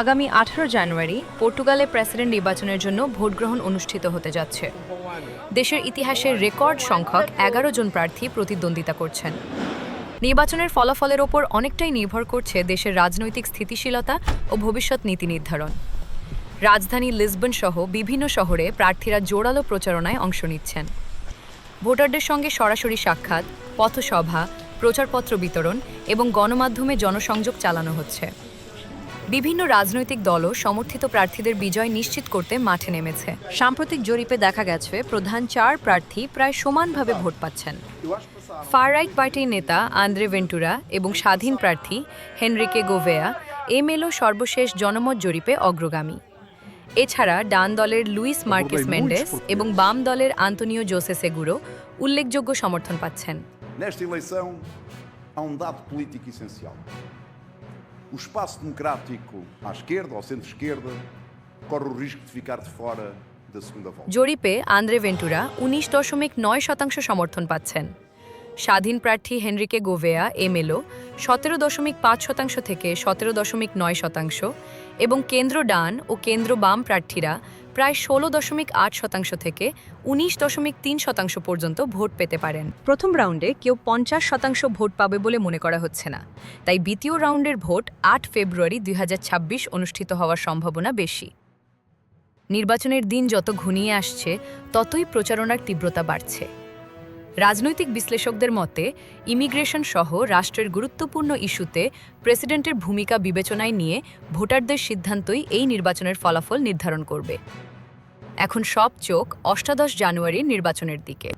আগামী আঠারো জানুয়ারি পর্তুগালে প্রেসিডেন্ট নির্বাচনের জন্য ভোটগ্রহণ অনুষ্ঠিত হতে যাচ্ছে। দেশের ইতিহাসের রেকর্ড সংখ্যক এগারো জন প্রার্থী প্রতিদ্বন্দ্বিতা করছেন। নির্বাচনের ফলাফলের ওপর অনেকটাই নির্ভর করছে দেশের রাজনৈতিক স্থিতিশীলতা ও ভবিষ্যৎ নীতি নির্ধারণ। রাজধানী লিসবন সহ বিভিন্ন শহরে প্রার্থীরা জোরালো প্রচারণায় অংশ নিচ্ছেন। ভোটারদের সঙ্গে সরাসরি সাক্ষাৎ, পথসভা, প্রচারপত্র বিতরণ এবং গণমাধ্যমে জনসংযোগ চালানো হচ্ছে। বিভিন্ন রাজনৈতিক দলও সমর্থিত প্রার্থীদের বিজয় নিশ্চিত করতে মাঠে নেমেছে। সাম্প্রতিক জরিপে দেখা গেছে প্রধান চার প্রার্থী প্রায় সমানভাবে ভোট পাচ্ছেন। ফার রাইট পার্টির নেতা আন্দ্রে ভেন্টুরা এবং স্বাধীন প্রার্থী হেনরিকে গোভেয়া এমএলও সর্বশেষ জনমত জরিপে অগ্রগামী। এছাড়া ডান দলের লুইস মার্কেস মেন্ডেস এবং বাম দলের আন্তনিও জোসে সেগুরো উল্লেখযোগ্য সমর্থন পাচ্ছেন। O espaço democrático à esquerda, ou centro-esquerda, corre o risco de ficar de fora da segunda volta. জরিপে আন্দ্রে ভেন্টুরা উনিশ দশমিক নয় শতাংশ সমর্থন পাচ্ছেন স্বাধীন প্রার্থী হেনরিকে গোভেয়া এমএলও সতেরো দশমিক পাঁচ শতাংশ থেকে সতেরো দশমিক নয় শতাংশ এবং কেন্দ্র ডান ও কেন্দ্র বাম প্রার্থীরা প্রায় ষোলো দশমিক আট শতাংশ থেকে উনিশ দশমিক তিন শতাংশ পর্যন্ত ভোট পেতে পারেন। প্রথম রাউন্ডে কেউ পঞ্চাশ শতাংশ ভোট পাবে বলে মনে করা হচ্ছে না। তাই দ্বিতীয় রাউন্ডের ভোট আট ফেব্রুয়ারি দুই হাজার ছাব্বিশ অনুষ্ঠিত হওয়ার সম্ভাবনা বেশি। নির্বাচনের দিন যত ঘনিয়ে আসছে, ততই প্রচারণার তীব্রতা বাড়ছে। রাজনৈতিক বিশ্লেষকদের মতে, ইমিগ্রেশন সহ রাষ্ট্রের গুরুত্বপূর্ণ ইস্যুতে প্রেসিডেন্টের ভূমিকা বিবেচনায় নিয়ে ভোটারদের সিদ্ধান্তই এই নির্বাচনের ফলাফল নির্ধারণ করবে। এখন সব চোখ অষ্টাদশ জানুয়ারির নির্বাচনের দিকে।